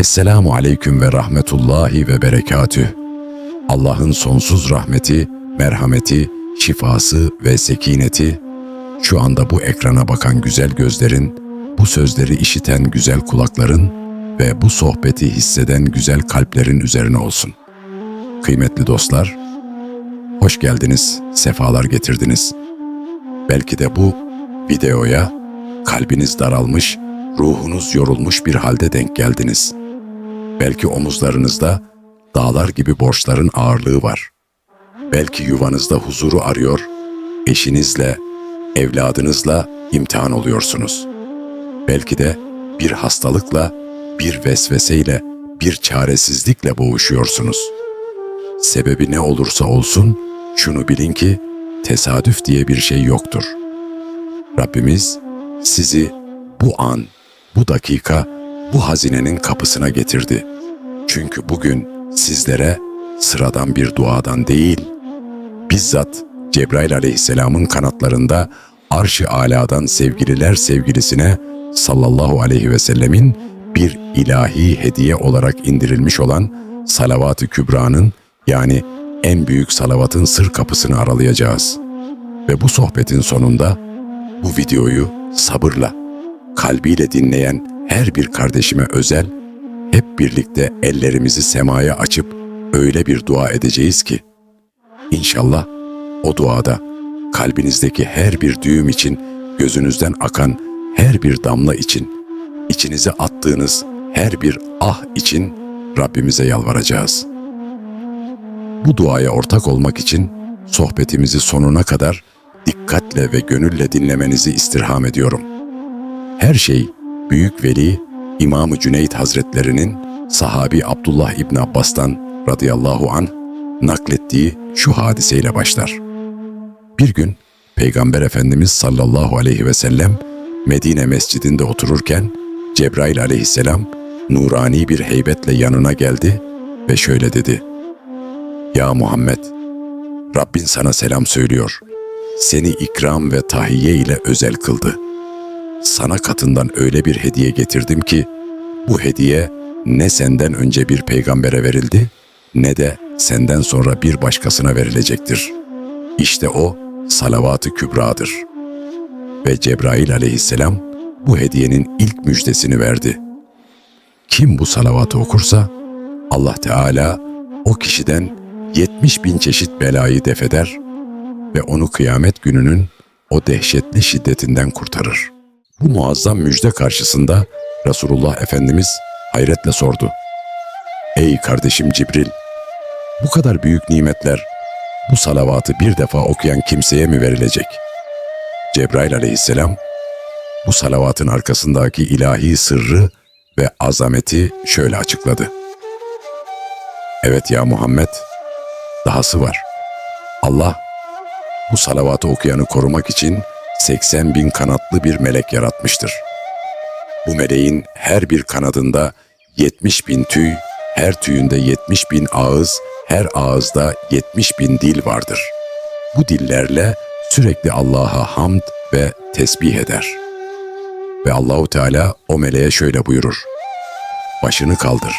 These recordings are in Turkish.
Esselamu aleyküm ve rahmetullahi ve berekatüh. Allah'ın sonsuz rahmeti, merhameti, şifası ve sekineti şu anda bu ekrana bakan güzel gözlerin, bu sözleri işiten güzel kulakların ve bu sohbeti hisseden güzel kalplerin üzerine olsun. Kıymetli dostlar, hoş geldiniz, sefalar getirdiniz. Belki de bu videoya kalbiniz daralmış, ruhunuz yorulmuş bir halde denk geldiniz. Belki omuzlarınızda dağlar gibi borçların ağırlığı var. Belki yuvanızda huzuru arıyor, eşinizle, evladınızla imtihan oluyorsunuz. Belki de bir hastalıkla, bir vesveseyle, bir çaresizlikle boğuşuyorsunuz. Sebebi ne olursa olsun şunu bilin ki tesadüf diye bir şey yoktur. Rabbimiz sizi bu an, bu dakika, bu hazinenin kapısına getirdi. Çünkü bugün sizlere sıradan bir duadan değil, bizzat Cebrail aleyhisselamın kanatlarında arş-ı aladan sevgililer sevgilisine sallallahu aleyhi ve sellemin bir ilahi hediye olarak indirilmiş olan salavat-ı kübranın yani en büyük salavatın sır kapısını aralayacağız. Ve bu sohbetin sonunda bu videoyu sabırla, kalbiyle dinleyen her bir kardeşime özel, hep birlikte ellerimizi semaya açıp öyle bir dua edeceğiz ki, İnşallah o duada kalbinizdeki her bir düğüm için, gözünüzden akan her bir damla için, içinize attığınız her bir ah için Rabbimize yalvaracağız. Bu duaya ortak olmak için sohbetimizi sonuna kadar dikkatle ve gönülle dinlemenizi istirham ediyorum. Her şey Büyük Veli İmam-ı Cüneyt Hazretlerinin sahabi Abdullah İbn Abbas'tan radıyallahu an naklettiği şu hadiseyle başlar. Bir gün Peygamber Efendimiz sallallahu aleyhi ve sellem Medine mescidinde otururken Cebrail aleyhisselam nurani bir heybetle yanına geldi ve şöyle dedi. Ya Muhammed, Rabbin sana selam söylüyor. Seni ikram ve tahiyye ile özel kıldı. Sana katından öyle bir hediye getirdim ki, bu hediye ne senden önce bir peygambere verildi, ne de senden sonra bir başkasına verilecektir. İşte o salavat-ı kübradır. Ve Cebrail aleyhisselam bu hediyenin ilk müjdesini verdi. Kim bu salavatı okursa, Allah Teala o kişiden 70 bin çeşit belayı defeder ve onu kıyamet gününün o dehşetli şiddetinden kurtarır. Bu muazzam müjde karşısında Resulullah Efendimiz hayretle sordu. Ey kardeşim Cibril, bu kadar büyük nimetler bu salavatı bir defa okuyan kimseye mi verilecek? Cebrail aleyhisselam bu salavatın arkasındaki ilahi sırrı ve azameti şöyle açıkladı. Evet ya Muhammed, dahası var. Allah bu salavatı okuyanı korumak için 80 bin kanatlı bir melek yaratmıştır. Bu meleğin her bir kanadında 70 bin tüy, her tüyünde 70 bin ağız, her ağızda 70 bin dil vardır. Bu dillerle sürekli Allah'a hamd ve tesbih eder. Ve Allahu Teala o meleğe şöyle buyurur. Başını kaldır.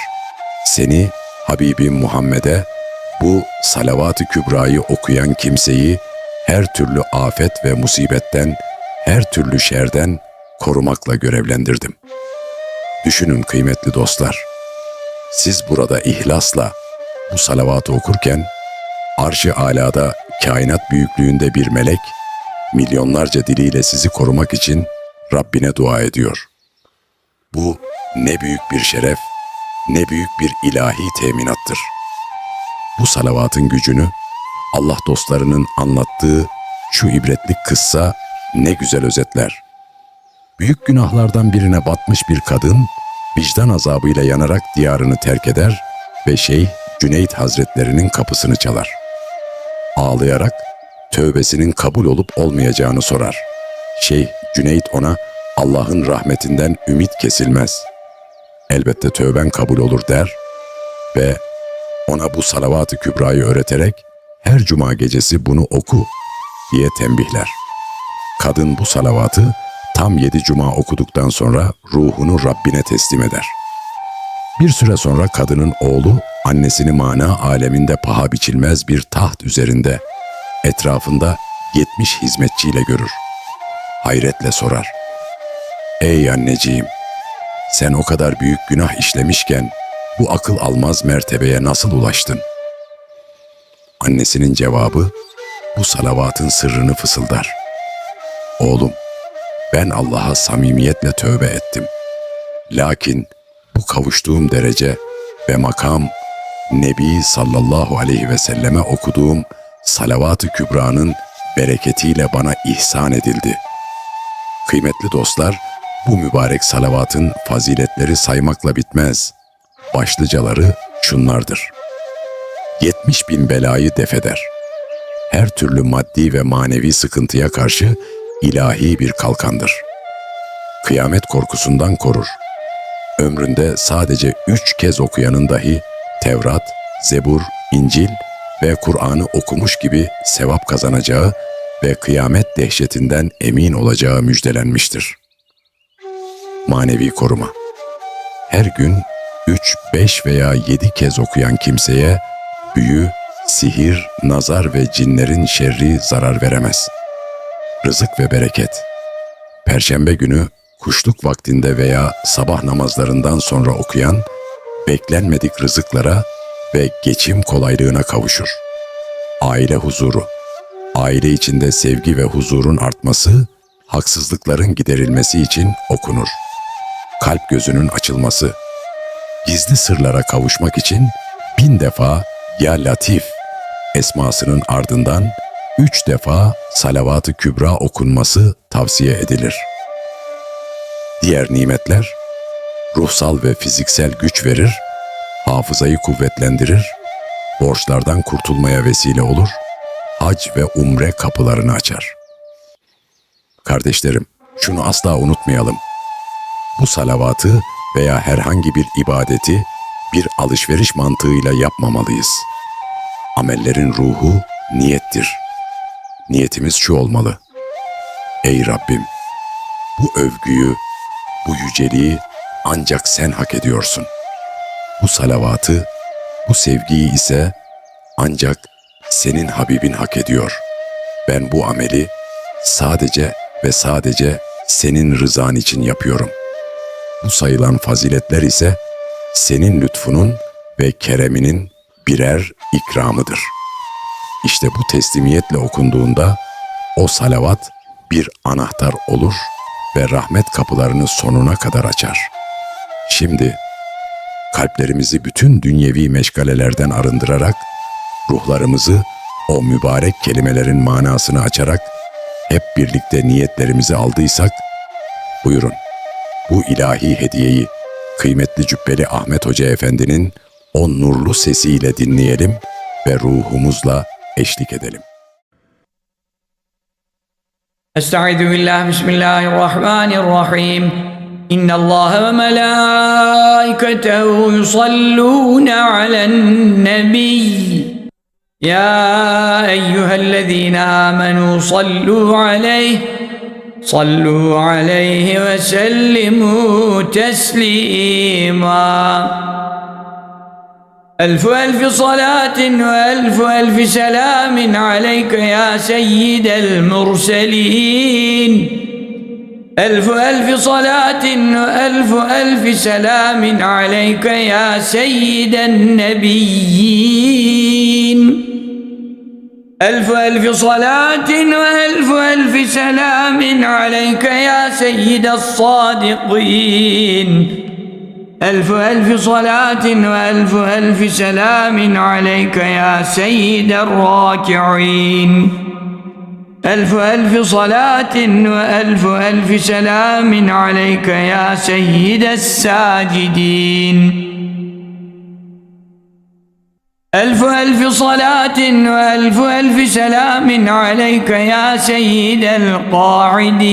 Seni Habibim Muhammed'e bu salavat-ı kübrayı okuyan kimseyi her türlü afet ve musibetten, her türlü şerden korumakla görevlendirdim. Düşünün kıymetli dostlar, siz burada ihlasla bu salavatı okurken, arş-ı alada kainat büyüklüğünde bir melek, milyonlarca diliyle sizi korumak için Rabbine dua ediyor. Bu ne büyük bir şeref, ne büyük bir ilahi teminattır. Bu salavatın gücünü Allah dostlarının anlattığı şu ibretlik kıssa ne güzel özetler. Büyük günahlardan birine batmış bir kadın, vicdan azabıyla yanarak diyarını terk eder ve Şeyh Cüneyt Hazretlerinin kapısını çalar. Ağlayarak tövbesinin kabul olup olmayacağını sorar. Şeyh Cüneyt ona Allah'ın rahmetinden ümit kesilmez. Elbette tövben kabul olur der ve ona bu salavat-ı kübrayı öğreterek her cuma gecesi bunu oku diye tembihler. Kadın bu salavatı tam yedi cuma okuduktan sonra ruhunu Rabbine teslim eder. Bir süre sonra kadının oğlu annesini mana aleminde paha biçilmez bir taht üzerinde etrafında yetmiş hizmetçiyle görür. Hayretle sorar. Ey anneciğim, sen o kadar büyük günah işlemişken bu akıl almaz mertebeye nasıl ulaştın? Annesinin cevabı bu salavatın sırrını fısıldar. Oğlum, ben Allah'a samimiyetle tövbe ettim. Lakin bu kavuştuğum derece ve makam Nebi sallallahu aleyhi ve selleme okuduğum salavat-ı kübranın bereketiyle bana ihsan edildi. Kıymetli dostlar, bu mübarek salavatın faziletleri saymakla bitmez. Başlıcaları şunlardır. 70 bin belayı defeder. Her türlü maddi ve manevi sıkıntıya karşı ilahi bir kalkandır. Kıyamet korkusundan korur. Ömründe sadece üç kez okuyanın dahi Tevrat, Zebur, İncil ve Kur'an'ı okumuş gibi sevap kazanacağı ve kıyamet dehşetinden emin olacağı müjdelenmiştir. Manevi koruma Her gün 3, 5 veya 7 kez okuyan kimseye büyü, sihir, nazar ve cinlerin şerri zarar veremez. Rızık ve bereket Perşembe günü kuşluk vaktinde veya sabah namazlarından sonra okuyan beklenmedik rızıklara ve geçim kolaylığına kavuşur. Aile huzuru Aile içinde sevgi ve huzurun artması, haksızlıkların giderilmesi için okunur. Kalp gözünün açılması, gizli sırlara kavuşmak için bin defa Ya Latif esmasının ardından üç defa salavat-ı kübra okunması tavsiye edilir. Diğer nimetler, ruhsal ve fiziksel güç verir, hafızayı kuvvetlendirir, borçlardan kurtulmaya vesile olur, hac ve umre kapılarını açar. Kardeşlerim, şunu asla unutmayalım. Bu salavatı veya herhangi bir ibadeti bir alışveriş mantığıyla yapmamalıyız. Amellerin ruhu niyettir. Niyetimiz şu olmalı. Ey Rabbim, bu övgüyü, bu yüceliği ancak sen hak ediyorsun. Bu salavatı, bu sevgiyi ise ancak senin Habibin hak ediyor. Ben bu ameli sadece ve sadece senin rızan için yapıyorum. Bu sayılan faziletler ise senin lütfunun ve kereminin birer ikramıdır. İşte bu teslimiyetle okunduğunda o salavat bir anahtar olur ve rahmet kapılarını sonuna kadar açar. Şimdi kalplerimizi bütün dünyevi meşgalelerden arındırarak ruhlarımızı o mübarek kelimelerin manasını açarak hep birlikte niyetlerimizi aldıysak buyurun bu ilahi hediyeyi kıymetli cübbeli Ahmet Hoca Efendi'nin o nurlu sesiyle dinleyelim ve ruhumuzla eşlik edelim. Estaizu billah, bismillahirrahmanirrahim. İnna Allah ve melâiketehu yusallûne alen nebiyy. Ya eyyühellezîne âmenû sallû aleyh. Sallu aleyhi ve sellimu teslima. ألف ألف صلاة وألف ألف سلام عليك يا سيد المرسلين. ألف ألف صلاة وألف ألف سلام عليك يا سيد النبيين. ألف ألف صلاة وألف ألف سلام عليك يا سيد الصادقين. ألف ألف صلاة وألف ألف سلام عليك يا سيد الراكعين. ألف ألف صلاة وألف ألف سلام عليك يا سيد الساجدين. ألف ألف صلاة وألف ألف سلام عليك يا سيد القاعدين.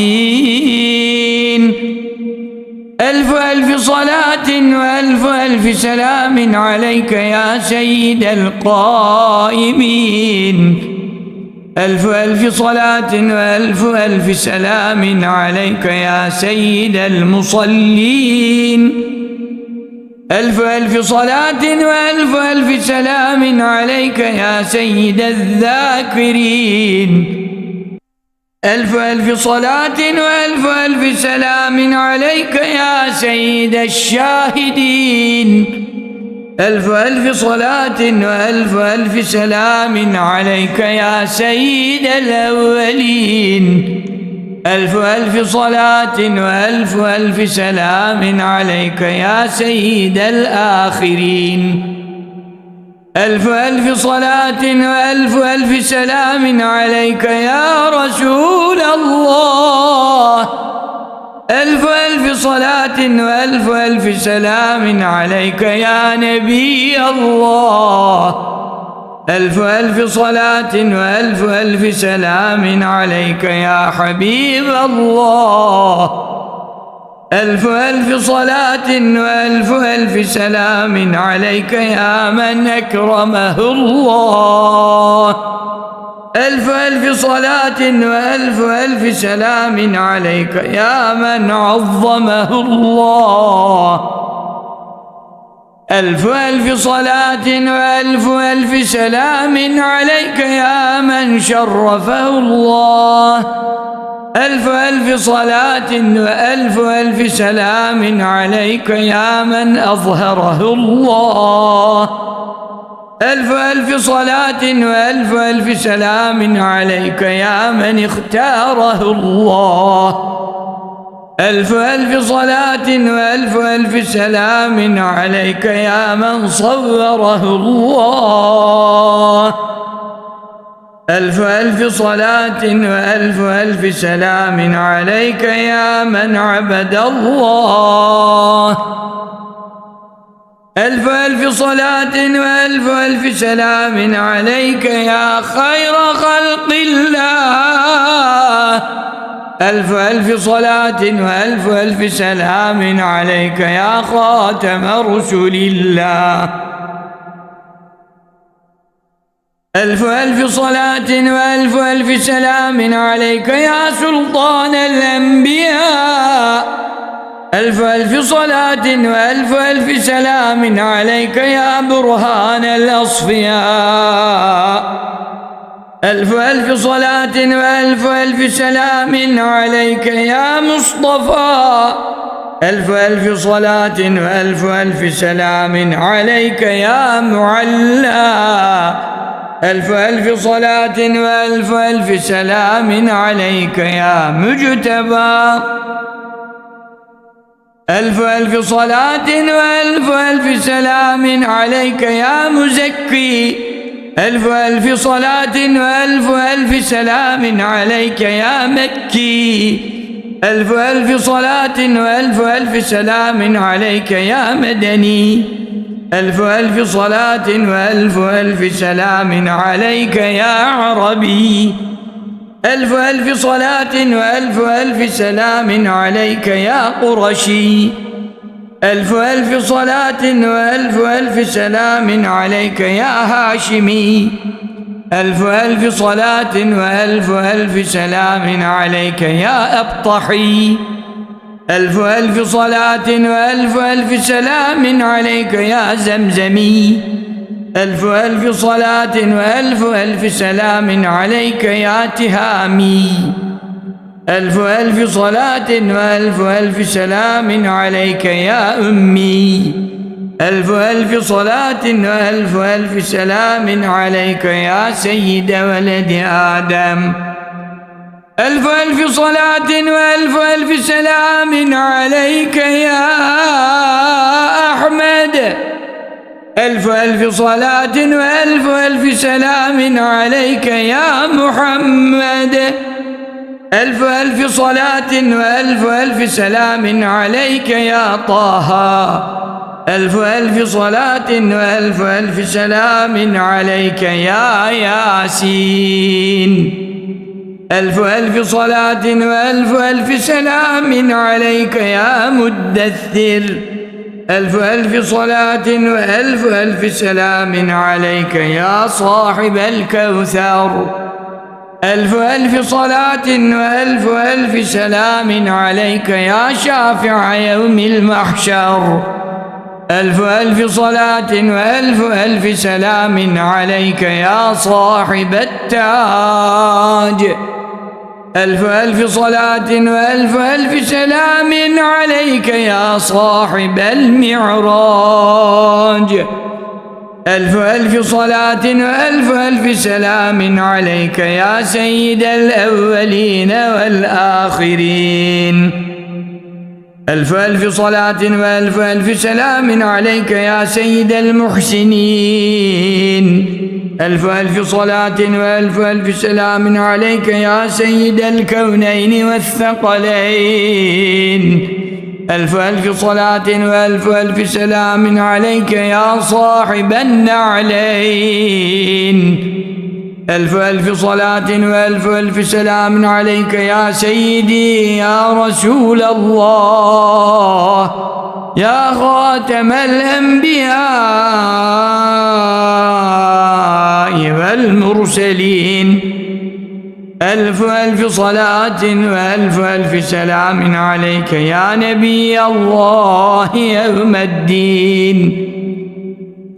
ألف ألف صلاة وألف ألف سلام عليك يا سيد القائمين. ألف ألف صلاة وألف ألف سلام عليك يا سيد المصلين. ألف ألف صلاة وألف ألف سلام عليك يا سيد الذاكرين. ألف ألف صلاة وألف ألف سلام عليك يا سيد الشاهدين. ألف ألف صلاة وألف ألف سلام عليك يا سيد الأولين. ألف ألف صلاة وألف ألف سلام عليك يا سيد الآخرين. ألف ألف صلاة وألف ألف سلام عليك يا رسول الله. ألف ألف صلاة وألف ألف سلام عليك يا نبي الله. ألف ألف صلاة وألف ألف سلام عليك يا حبيب الله. ألف ألف صلاة وألف ألف سلام عليك يا من أكرمه الله. ألف ألف صلاة وألف ألف سلام عليك يا من عظمه الله. ألف ألف صلاة وألف ألف سلام عليك يا من شرفه الله. ألف ألف صلاة وألف ألف سلام عليك يا من أظهره الله. ألف ألف صلاة وألف ألف سلام عليك يا من اختاره الله. ألف ألف صلاة وألف ألف سلام عليك يا من صوره الله. ألف ألف صلاة وألف ألف سلام عليك يا من عبد الله. ألف ألف صلاة وألف ألف سلام عليك يا خير خلق الله. ألف ألف صلاة وألف ألف سلام عليك يا خاتم رسل الله. ألف ألف صلاة وألف ألف سلام عليك يا سلطان الأنبياء. ألف ألف صلاة وألف ألف سلام عليك يا برهان الأصفياء. ألف ألف صلاة وألف ألف سلام عليك يا مصطفى. ألف ألف صلاة وألف ألف سلام عليك يا معلى. ألف ألف صلاة وألف ألف سلام عليك يا مجتبى. ألف ألف صلاة وألف ألف سلام عليك يا مزكي. ألف ألف صلاة وألف ألف سلام عليك يا مكي. ألف ألف صلاة وألف ألف سلام عليك يا مدني. ألف ألف صلاة وألف ألف سلام عليك يا عربي. ألف ألف صلاة وألف ألف سلام عليك يا قرشي. ألف ألف صلاة وألف ألف سلام عليك يا هاشمي. ألف ألف صلاة وألف ألف سلام عليك يا أبطحي. ألف ألف صلاة وألف ألف سلام عليك يا زمزمي. ألف ألف صلاة وألف ألف سلام عليك يا تهامي. ألف ألف صلاة وألف ألف سلام عليك يا أمي. ألف ألف صلاة وألف ألف سلام عليك يا سيد ولد آدم. ألف ألف صلاة وألف ألف سلام عليك يا أحمد. ألف ألف صلاة وألف ألف سلام عليك يا محمد. ألف ألف صلاة وألف ألف سلام عليك يا طه. ألف ألف صلاة وألف ألف سلام عليك يا ياسين. ألف ألف صلاة وألف ألف سلام عليك يا مدثر. ألف ألف صلاة وألف ألف سلام عليك يا صاحب الكوثر. ألف ألف صلاة وألف ألف سلام عليك يا شافع يوم المحشر. ألف ألف صلاة وألف ألف سلام عليك يا صاحب التاج. ألف ألف صلاة وألف ألف سلام عليك يا صاحب المعراج. ألف ألف صلاة وألف ألف سلام عليك يا سيد الأولين والآخرين. ألف ألف صلاة وألف ألف سلام عليك يا سيد المحسنين. ألف ألف صلاة وألف ألف سلام عليك يا سيد الكونين والثقلين. ألف ألف صلاة وألف ألف سلام عليك يا صاحب النعلين. ألف ألف صلاة وألف ألف سلام عليك يا سيدي يا رسول الله يا خاتم الأنبياء والمرسلين. ألف ألف صلاة وألف ألف سلام عليك يا نبي الله يوم الدين.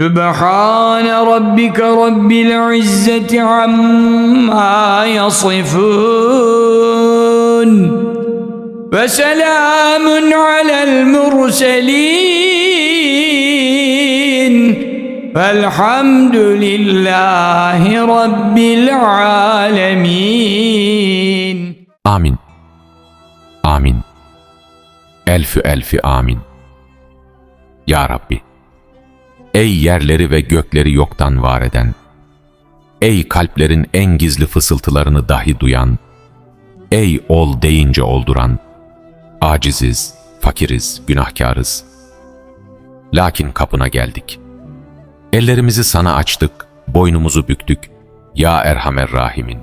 سبحان ربك رب العزة عما يصفون وسلام على المرسلين والحمد لله رب العالمين Amin. Amin. Elfü elfi amin. Ya Rabbi. Ey yerleri ve gökleri yoktan var eden. Ey kalplerin en gizli fısıltılarını dahi duyan. Ey ol deyince olduran. Aciziz, fakiriz, günahkarız. Lakin kapına geldik. Ellerimizi sana açtık, boynumuzu büktük. Ya Erhamer Rahimin.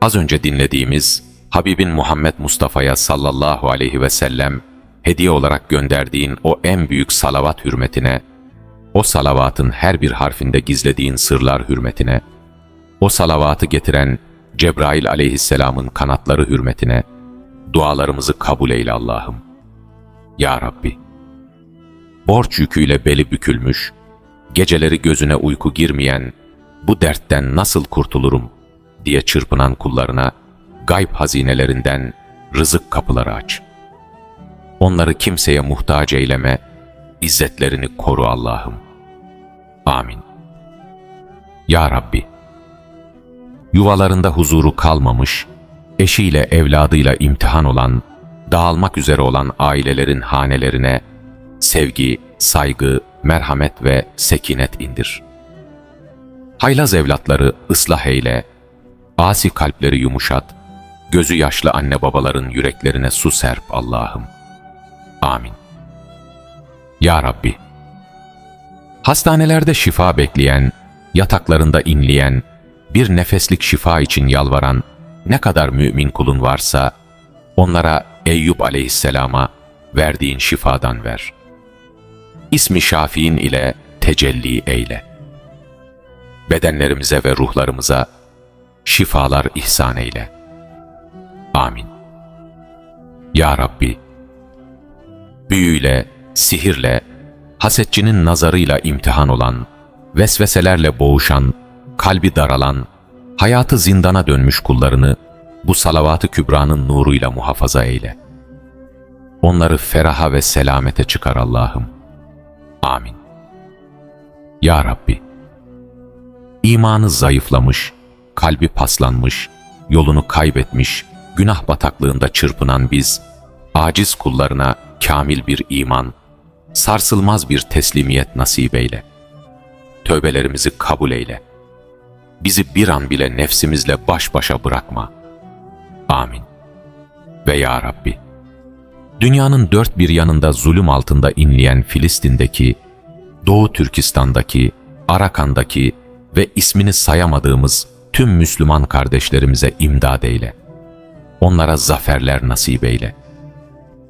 Az önce dinlediğimiz Habibin Muhammed Mustafa'ya sallallahu aleyhi ve sellem hediye olarak gönderdiğin o en büyük salavat hürmetine, o salavatın her bir harfinde gizlediğin sırlar hürmetine, o salavatı getiren Cebrail aleyhisselamın kanatları hürmetine, dualarımızı kabul eyle Allah'ım. Ya Rabbi, borç yüküyle beli bükülmüş, geceleri gözüne uyku girmeyen, bu dertten nasıl kurtulurum diye çırpınan kullarına gayb hazinelerinden rızık kapıları aç. Onları kimseye muhtaç eyleme, izzetlerini koru Allah'ım. Amin. Ya Rabbi, yuvalarında huzuru kalmamış, eşiyle evladıyla imtihan olan, dağılmak üzere olan ailelerin hanelerine sevgi, saygı, merhamet ve sekinet indir. Haylaz evlatları ıslah eyle, asi kalpleri yumuşat, gözü yaşlı anne babaların yüreklerine su serp Allah'ım. Amin. Ya Rabbi, hastanelerde şifa bekleyen, yataklarında inleyen, bir nefeslik şifa için yalvaran ne kadar mümin kulun varsa, onlara Eyüp aleyhisselama verdiğin şifadan ver. İsmi Şafi'in ile tecelli eyle. Bedenlerimize ve ruhlarımıza şifalar ihsan eyle. Amin. Ya Rabbi, büyüyle, sihirle, hasetçinin nazarıyla imtihan olan, vesveselerle boğuşan, kalbi daralan, hayatı zindana dönmüş kullarını bu salavat-ı kübranın nuruyla muhafaza eyle. Onları feraha ve selamete çıkar Allah'ım. Amin. Ya Rabbi, imanı zayıflamış, kalbi paslanmış, yolunu kaybetmiş, günah bataklığında çırpınan biz, aciz kullarına kamil bir iman, sarsılmaz bir teslimiyet nasip eyle. Tövbelerimizi kabul eyle. Bizi bir an bile nefsimizle baş başa bırakma. Amin. Ve Ya Rabbi, dünyanın dört bir yanında zulüm altında inleyen Filistin'deki, Doğu Türkistan'daki, Arakan'daki ve ismini sayamadığımız tüm Müslüman kardeşlerimize imdad eyle. Onlara zaferler nasip eyle.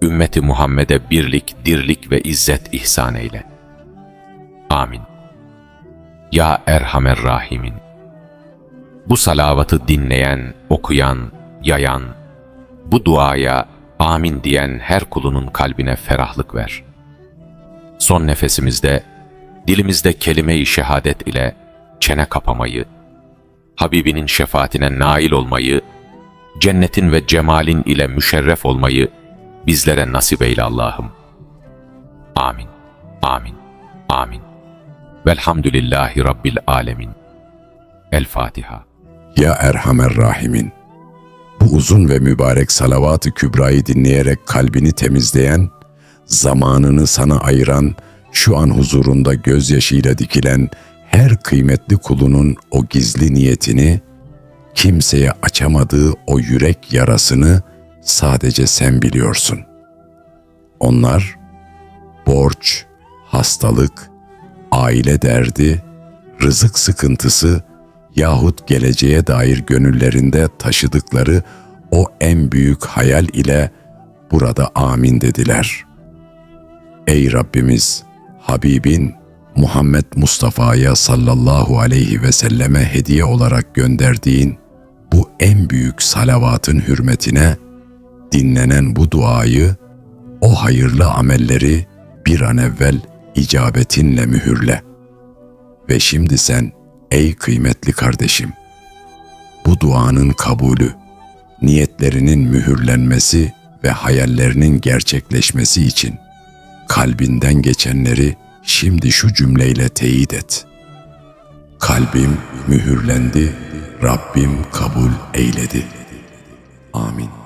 Ümmeti Muhammed'e birlik, dirlik ve izzet ihsan eyle. Amin. Ya Erhamer Rahimin. Bu salavatı dinleyen, okuyan, yayan, bu duaya amin diyen her kulunun kalbine ferahlık ver. son nefesimizde dilimizde kelime-i şehadet ile çene kapamayı, Habibinin şefaatine nail olmayı, cennetin ve cemalin ile müşerref olmayı bizlere nasip eyle Allah'ım. Amin, amin, amin. Velhamdülillahi Rabbil alemin. El Fatiha. Ya Erhamer Rahimin, bu uzun ve mübarek salavat-ı kübrayı dinleyerek kalbini temizleyen, zamanını sana ayıran, şu an huzurunda gözyaşıyla dikilen her kıymetli kulunun o gizli niyetini, kimseye açamadığı o yürek yarasını sadece sen biliyorsun. Onlar, borç, hastalık, aile derdi, rızık sıkıntısı yahut geleceğe dair gönüllerinde taşıdıkları o en büyük hayal ile burada amin dediler. Ey Rabbimiz, Habibin Muhammed Mustafa'ya sallallahu aleyhi ve selleme hediye olarak gönderdiğin bu en büyük salavatın hürmetine dinlenen bu duayı, o hayırlı amelleri bir an evvel icabetinle mühürle. Ve şimdi sen ey kıymetli kardeşim, bu duanın kabulü, niyetlerinin mühürlenmesi ve hayallerinin gerçekleşmesi için kalbinden geçenleri şimdi şu cümleyle teyit et. Kalbim mühürlendi, Rabbim kabul eyledi. Amin.